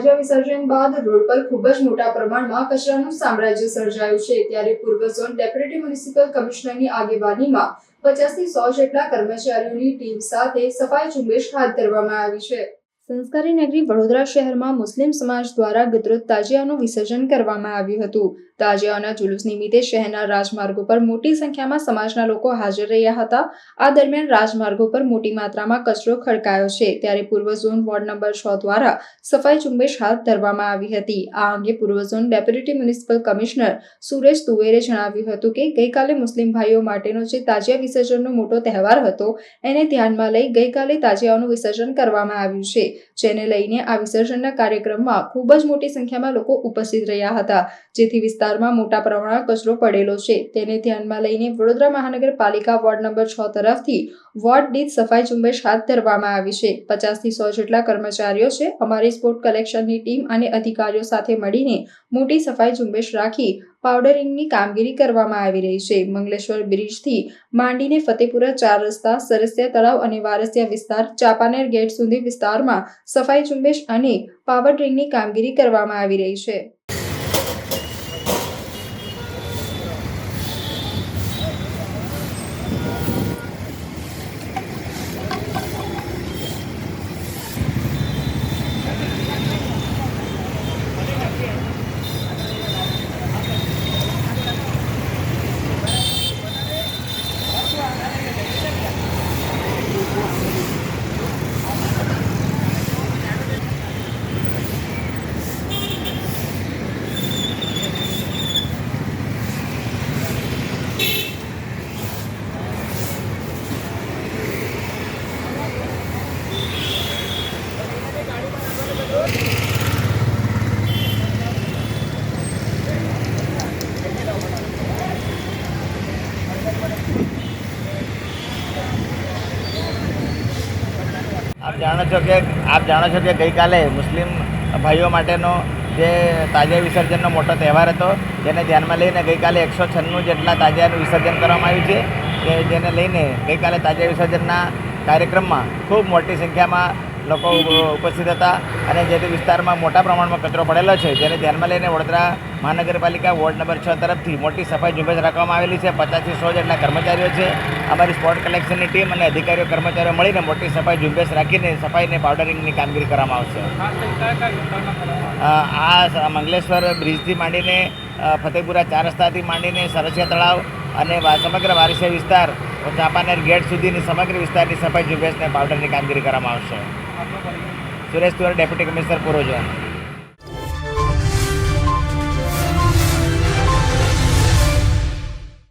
તાજિયા વિસર્જન બાદ રોડ પર ખૂબ જ મોટા પ્રમાણમાં કચરાનું સામ્રાજ્ય સર્જાયું છે. ત્યારે પૂર્વ ઝોન ડેપ્યુટી મ્યુનિસિપલ કમિશનરની આગેવાનીમાં પચાસથી સો જેટલા કર્મચારીઓની ટીમ સાથે સફાઈ ઝુંબેશ હાથ ધરવામાં આવી છે. સંસ્કારી નગરી વડોદરા શહેરમાં મુસ્લિમ સમાજ દ્વારા ગતરોજ તાજિયાનું વિસર્જન કરવામાં આવ્યું હતું. તાજિયાના જુલુસ નિમિત્તે શહેરના રાજમાર્ગો પર મોટી સંખ્યામાં સમાજના લોકો હાજર રહ્યા હતા. આ દરમિયાન રાજમાર્ગો પર મોટી માત્રામાં કચરો ખડકાયો છે. ત્યારે પૂર્વ ઝોન વોર્ડ નંબર છ દ્વારા સફાઈ ઝુંબેશ હાથ ધરવામાં આવી હતી. આ અંગે પૂર્વ zone deputy municipal commissioner Suresh તુવેરે જણાવ્યું હતું કે, ગઈકાલે મુસ્લિમ ભાઈઓ માટેનો જે તાજિયા વિસર્જનનો મોટો તહેવાર હતો, એને ધ્યાનમાં લઈ ગઈકાલે તાજિયાઓનું વિસર્જન કરવામાં આવ્યું છે. જેને લઈને આ વિસર્જનના કાર્યક્રમમાં ખૂબ જ મોટી સંખ્યામાં લોકો ઉપસ્થિત રહ્યા હતા. જેથી વિસ્તારમાં મોટા પ્રમાણમાં કચરો પડેલો છે. તેને ધ્યાનમાં લઈને વડોદરા મહાનગરપાલિકા વોર્ડ નંબર છ તરફથી વોર્ડ દીઠ સફાઈ ઝુંબેશ હાથ ધરવામાં આવી છે. પચાસથી સો જેટલા કર્મચારીઓ છે. અમારી સ્પોર્ટ કલેક્શનની ટીમ અને અધિકારીઓ સાથે મળીને મોટી સફાઈ ઝુંબેશ રાખી પાવડરિંગની કામગીરી કરવામાં આવી રહી છે. મંગલેશ્વર બ્રિજથી માંડીને ફતેપુરા ચાર રસ્તા, સરસિયા તળાવ અને વારસિયા વિસ્તાર, ચાપાનેર ગેટ સુધી વિસ્તારમાં સફાઈ ઝુંબેશ અને પાવડરિંગની કામગીરી કરવામાં આવી રહી છે. જાણો છો કે, આપ જાણો છો કે ગઈકાલે મુસ્લિમ ભાઈઓ માટેનો જે તાજિયા વિસર્જનનો મોટો તહેવાર હતો, જેને ધ્યાનમાં લઈને ગઈકાલે એકસો છન્નું જેટલા તાજિયાનું વિસર્જન કરવામાં આવ્યું છે, કે જેને લઈને ગઈકાલે તાજિયા વિસર્જનના કાર્યક્રમમાં ખૂબ મોટી સંખ્યામાં લોકો ઉપસ્થિત હતા અને જે તે વિસ્તારમાં મોટા પ્રમાણમાં કચરો પડેલો છે, જેને ધ્યાનમાં લઈને વડોદરા મહાનગરપાલિકા વોર્ડ નંબર છ તરફથી મોટી સફાઈ ઝુંબેશ રાખવામાં આવેલી છે. પચાસથી સો જેટલા કર્મચારીઓ છે. અમારી સ્પોટ કલેક્શનની ટીમ અને અધિકારીઓ, કર્મચારીઓ મળીને મોટી સફાઈ ઝુંબેશ રાખીને સફાઈને પાવડરિંગની કામગીરી કરવામાં આવશે. આ મંગલેશ્વર બ્રિજથી માંડીને ફતેપુરા ચાર રસ્તાથી માંડીને સરસિયા તળાવ અને સમગ્ર વારસિયા વિસ્તાર ચાંપાનેર ગેટ સુધીની સમગ્ર વિસ્તારની સફાઈ ઝુંબેશને પાવડરની કામગીરી કરવામાં આવશે. સુરેશ તુર ડેપ્યુટી કમિશનર પૂર્વ ઝોન